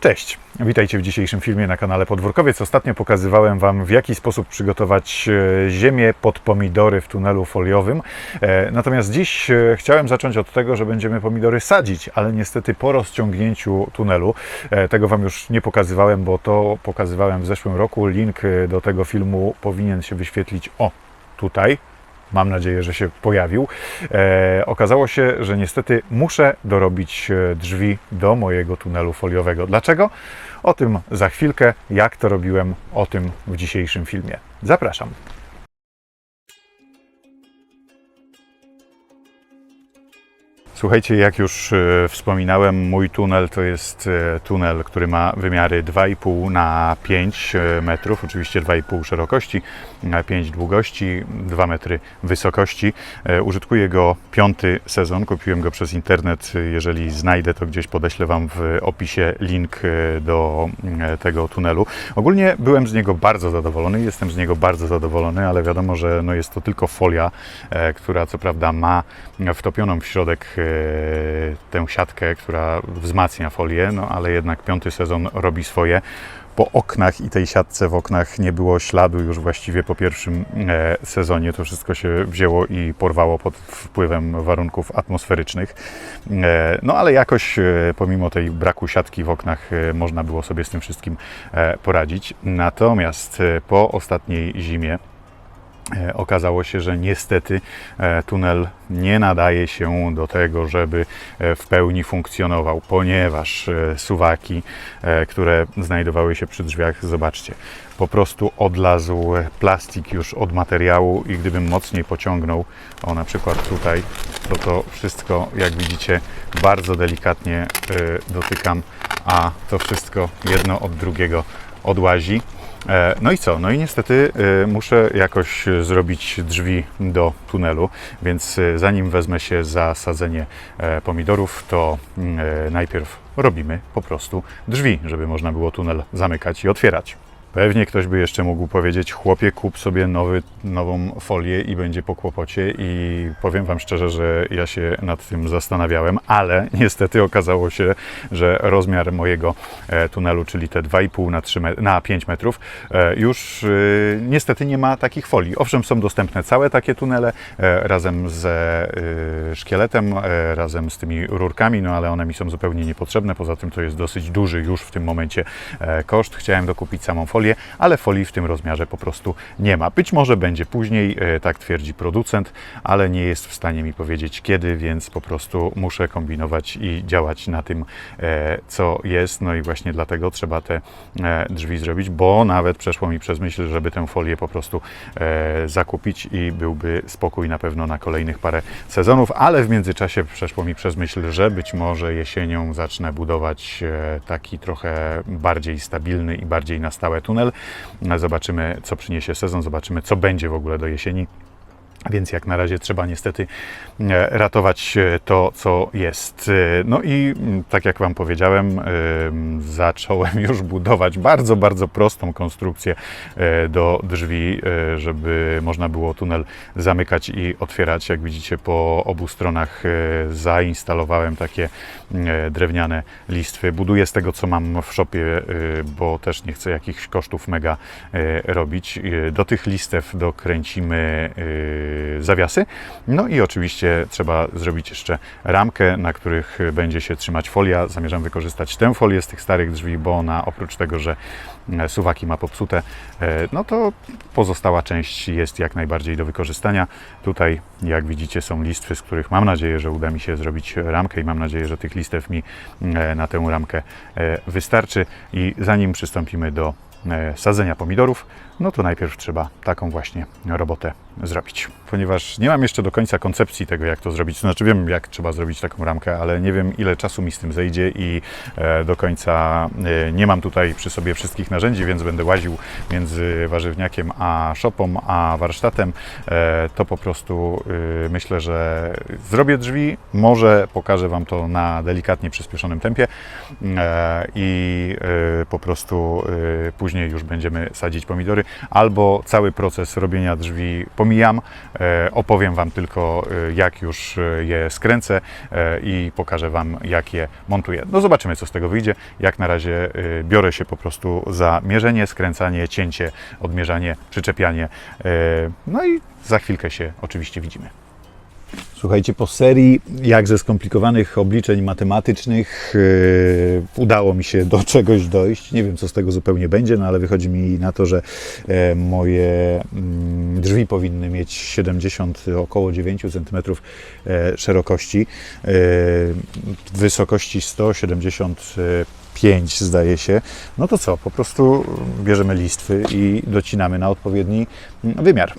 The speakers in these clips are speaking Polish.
Cześć, witajcie w dzisiejszym filmie na kanale Podwórkowiec. Ostatnio pokazywałem Wam, w jaki sposób przygotować e, ziemię pod pomidory w tunelu foliowym. E, Natomiast dziś e, chciałem zacząć od tego, że będziemy pomidory sadzić, ale niestety po rozciągnięciu tunelu. Tego Wam już nie pokazywałem, bo to pokazywałem w zeszłym roku. Link do tego filmu powinien się wyświetlić o tutaj. Mam nadzieję, że się pojawił. E, okazało się, że niestety muszę dorobić e, drzwi do mojego tunelu foliowego. Dlaczego? O tym za chwilkę. Jak to robiłem, o tym w dzisiejszym filmie. Zapraszam. Słuchajcie, jak już e, wspominałem, mój tunel to jest e, tunel, który ma wymiary 2,5 na 5 e, metrów, oczywiście 2,5 szerokości, na 5 długości, 2 metry wysokości. Użytkuję go piąty sezon, kupiłem go przez internet. Jeżeli znajdę, to gdzieś podeślę Wam w opisie link do tego tunelu. Ogólnie byłem z niego bardzo zadowolony, jestem z niego bardzo zadowolony, ale wiadomo, że no jest to tylko folia, która co prawda ma wtopioną w środek tę siatkę, która wzmacnia folię, no ale jednak piąty sezon robi swoje. Po oknach i tej siatce w oknach nie było śladu już właściwie po pierwszym e, sezonie. To wszystko się wzięło i porwało pod wpływem warunków atmosferycznych. E, no ale jakoś e, pomimo tej braku siatki w oknach można było sobie z tym wszystkim poradzić. Natomiast po ostatniej zimie Okazało się, że niestety e, tunel nie nadaje się do tego, żeby e, w pełni funkcjonował, ponieważ e, suwaki, e, które znajdowały się przy drzwiach, zobaczcie, po prostu odlazł plastik już od materiału i gdybym mocniej pociągnął, o na przykład tutaj, to to wszystko, jak widzicie, bardzo delikatnie e, dotykam, a to wszystko jedno od drugiego odłazi. E, No i co? No i niestety e, muszę jakoś zrobić drzwi do tunelu, więc e, zanim wezmę się za sadzenie pomidorów, to mm, najpierw robimy po prostu drzwi, żeby można było tunel zamykać i otwierać. Pewnie ktoś by jeszcze mógł powiedzieć, chłopie, kup sobie nowy, nową folię i będzie po kłopocie i powiem Wam szczerze, że ja się nad tym zastanawiałem, ale niestety okazało się, że rozmiar mojego e, tunelu, czyli te 2,5 na, 3 met- na 5 metrów, e, już e, niestety nie ma takich folii. Owszem, są dostępne całe takie tunele razem ze szkieletem, razem z tymi rurkami, no ale one mi są zupełnie niepotrzebne. Poza tym to jest dosyć duży już w tym momencie koszt. Chciałem dokupić samą folię, ale folii w tym rozmiarze po prostu nie ma. Być może będzie później, e, tak twierdzi producent, ale nie jest w stanie mi powiedzieć kiedy, więc po prostu muszę kombinować i działać na tym, e, co jest. No i właśnie dlatego trzeba te e, drzwi zrobić, bo nawet przeszło mi przez myśl, żeby tę folię po prostu zakupić i byłby spokój na pewno na kolejnych parę sezonów, ale w międzyczasie przeszło mi przez myśl, że być może jesienią zacznę budować taki trochę bardziej stabilny i bardziej na stałe tunel. Zobaczymy, co przyniesie sezon, zobaczymy, co będzie w ogóle do jesieni. Więc jak na razie trzeba niestety e, ratować e, to, co jest. E, No i mm, tak jak Wam powiedziałem, em, zacząłem już budować bardzo, bardzo prostą konstrukcję do drzwi, żeby można było tunel zamykać i otwierać. Jak widzicie, po obu stronach zainstalowałem takie e, drewniane listwy. Buduję z tego, co mam w szopie, bo też nie chcę jakichś kosztów mega robić. Do tych listew dokręcimy zawiasy. No i oczywiście trzeba zrobić jeszcze ramkę, na których będzie się trzymać folia. Zamierzam wykorzystać tę folię z tych starych drzwi, bo ona oprócz tego, że e, suwaki ma popsute, e, no to pozostała część jest jak najbardziej do wykorzystania. Tutaj, jak widzicie, są listwy, z których mam nadzieję, że uda mi się zrobić ramkę i mam nadzieję, że tych listew mi e, na tę ramkę wystarczy. I zanim przystąpimy do sadzenia pomidorów, no to najpierw trzeba taką właśnie robotę zrobić. Ponieważ nie mam jeszcze do końca koncepcji tego, jak to zrobić. Znaczy wiem, jak trzeba zrobić taką ramkę, ale nie wiem, ile czasu mi z tym zejdzie i e, do końca e, nie mam tutaj przy sobie wszystkich narzędzi, więc będę łaził między warzywniakiem a szopą, a warsztatem. E, to po prostu e, myślę, że zrobię drzwi, może pokażę Wam to na delikatnie przyspieszonym tempie i e, po prostu e, później już będziemy sadzić pomidory, albo cały proces robienia drzwi pomimo pomijam. E, Opowiem Wam tylko, e, jak już e, je skręcę i pokażę Wam, jak je montuję. No zobaczymy, co z tego wyjdzie. Jak na razie biorę się po prostu za mierzenie, skręcanie, cięcie, odmierzanie, przyczepianie. No i za chwilkę się oczywiście widzimy. Słuchajcie, po serii jakże skomplikowanych obliczeń matematycznych yy, udało mi się do czegoś dojść. Nie wiem, co z tego zupełnie będzie, no ale wychodzi mi na to, że e, moje mm, drzwi powinny mieć 70, około 9 cm e, szerokości, e, wysokości 175 zdaje się. No to co, po prostu bierzemy listwy i docinamy na odpowiedni mm, wymiar.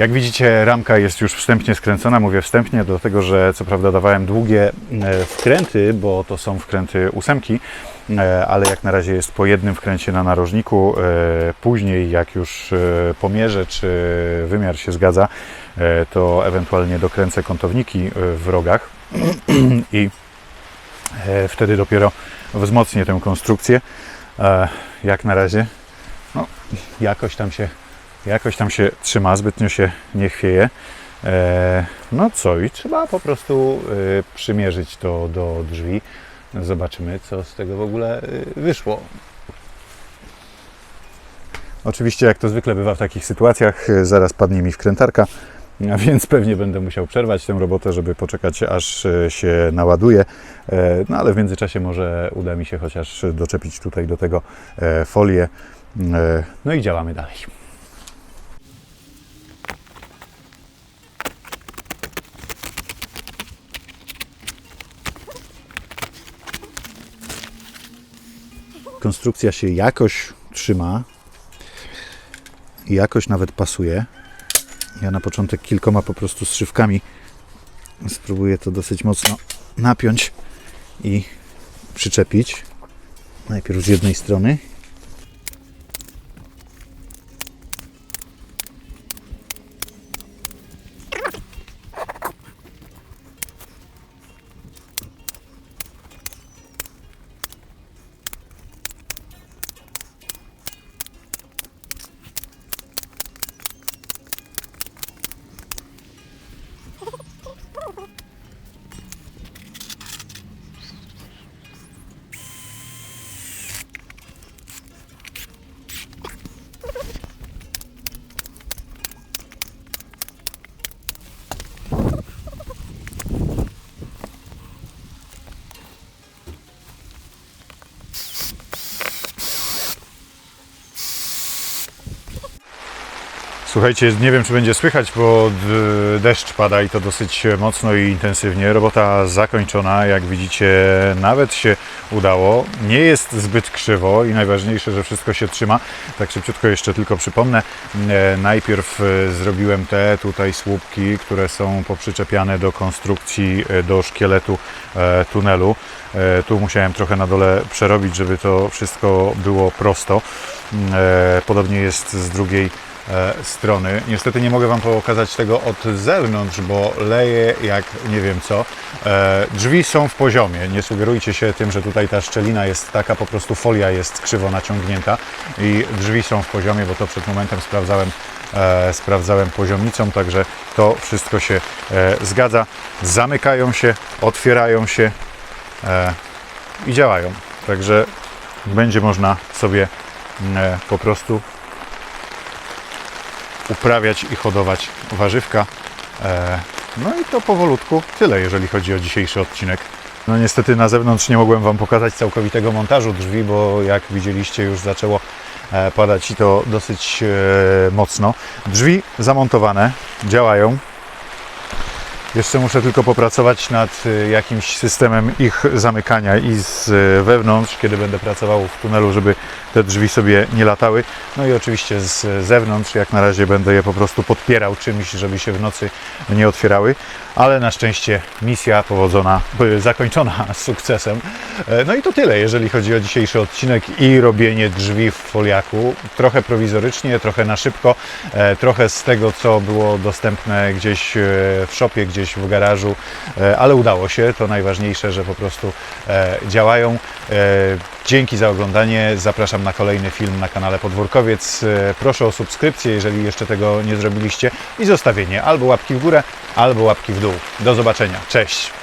Jak widzicie, ramka jest już wstępnie skręcona. Mówię wstępnie, dlatego że co prawda dawałem długie e, wkręty, bo to są wkręty ósemki, e, ale jak na razie jest po jednym wkręcie na narożniku. E, Później, jak już pomierzę, czy wymiar się zgadza, to ewentualnie dokręcę kątowniki w rogach i wtedy dopiero wzmocnię tę konstrukcję. Jak na razie, no, jakoś tam się jakoś tam się trzyma, zbytnio się nie chwieje. E, no co, i trzeba po prostu e, przymierzyć to do drzwi. Zobaczymy, co z tego w ogóle e, wyszło. Oczywiście, jak to zwykle bywa w takich sytuacjach, zaraz padnie mi wkrętarka, a więc pewnie będę musiał przerwać tę robotę, żeby poczekać, aż się naładuje. No ale w międzyczasie może uda mi się chociaż doczepić tutaj do tego folię. No i działamy dalej. Konstrukcja się jakoś trzyma i jakoś nawet pasuje. Ja na początek kilkoma po prostu strzywkami spróbuję to dosyć mocno napiąć i przyczepić. Najpierw z jednej strony. Słuchajcie, nie wiem czy będzie słychać, bo deszcz pada i to dosyć mocno i intensywnie. Robota zakończona, jak widzicie, nawet się udało. Nie jest zbyt krzywo i najważniejsze, że wszystko się trzyma. Tak szybciutko jeszcze tylko przypomnę. E, Najpierw e, zrobiłem te tutaj słupki, które są poprzyczepiane do konstrukcji, e, do szkieletu tunelu. Tu musiałem trochę na dole przerobić, żeby to wszystko było prosto. E, Podobnie jest z drugiej strony. Niestety nie mogę Wam pokazać tego od zewnątrz, bo leje jak nie wiem co. E, drzwi są w poziomie. Nie sugerujcie się tym, że tutaj ta szczelina jest taka, po prostu folia jest krzywo naciągnięta i drzwi są w poziomie, bo to przed momentem sprawdzałem, e, sprawdzałem poziomnicą, także to wszystko się e, zgadza. Zamykają się, otwierają się e, i działają. Także będzie można sobie e, po prostu uprawiać i hodować warzywka. E, No i to powolutku tyle, jeżeli chodzi o dzisiejszy odcinek. No niestety na zewnątrz nie mogłem Wam pokazać całkowitego montażu drzwi, bo jak widzieliście już zaczęło e, padać i to dosyć e, mocno. Drzwi zamontowane, działają. Jeszcze muszę tylko popracować nad jakimś systemem ich zamykania i z wewnątrz, kiedy będę pracował w tunelu, żeby te drzwi sobie nie latały. No i oczywiście z zewnątrz, jak na razie będę je po prostu podpierał czymś, żeby się w nocy nie otwierały, ale na szczęście misja powodzona, e, zakończona sukcesem. E, No i to tyle, jeżeli chodzi o dzisiejszy odcinek i robienie drzwi w foliaku. Trochę prowizorycznie, trochę na szybko, e, trochę z tego, co było dostępne gdzieś w szopie, gdzieś w garażu, ale udało się. To najważniejsze, że po prostu działają. Dzięki za oglądanie. Zapraszam na kolejny film na kanale Podwórkowiec. E, Proszę o subskrypcję, jeżeli jeszcze tego nie zrobiliście i zostawienie albo łapki w górę, albo łapki w dół. Do zobaczenia. Cześć!